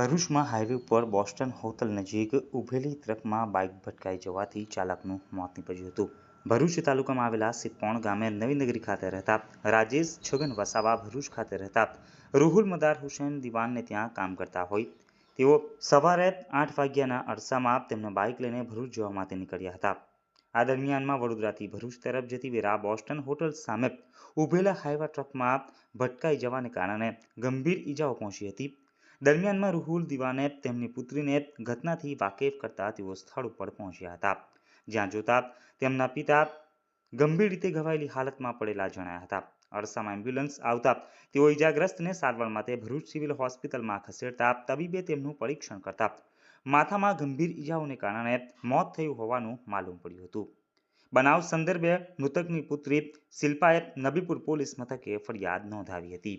ભરૂચમાં હાઈવે ઉપર Boston hotel નજીક ઊભેલી ટ્રકમાં બાઇક ભટકાઈ જવાથી ચાલકનું મોત નીપજ્યું હતું. ભરૂચ તાલુકામાં આવેલા સિપોણ ગામે નવીનગરી ખાતે રહેતા રાજેશ છગન વસાવા ભરૂચ ખાતે રહેતા રૂહુલ મદાર હુસેન દિવાનને ત્યાં કામ કરતા હોય. તેઓ સવારે આઠ વાગ્યાના અરસામાં તેમના બાઇક લઈને ભરૂચ જવા માટે નીકળ્યા હતા. આ દરમિયાનમાં વડોદરાથી ભરૂચ તરફ જતી વેરા બોસ્ટન હોટલ સામે ઊભેલા હાઈવા ટ્રકમાં ભટકાઈ જવાને કારણે ગંભીર ઈજાઓ પહોંચી હતી. દરમિયાનમાં રૂહુલ દિવાને તેમની પુત્રીને ઘટનાથી વાકેફ કરતા તેઓ સ્થળ ઉપર પહોંચ્યા હતા. જ્યાં જોતા તેમના પિતા ગંભીર રીતે ઘવાયેલી હાલતમાં પડેલા જણાયા હતા. અરસામાં એમ્બ્યુલન્સ આવતા તેઓ ઈજાગ્રસ્તને સારવાર માટે ભરૂચ સિવિલ હોસ્પિટલમાં ખસેડતા તબીબે તેમનું પરીક્ષણ કરતા માથામાં ગંભીર ઈજાઓને કારણે મોત થયું હોવાનું માલુમ પડ્યું હતું. બનાવ સંદર્ભે મૃતકની પુત્રી શિલ્પાએ નબીપુર પોલીસ મથકે ફરિયાદ નોંધાવી હતી.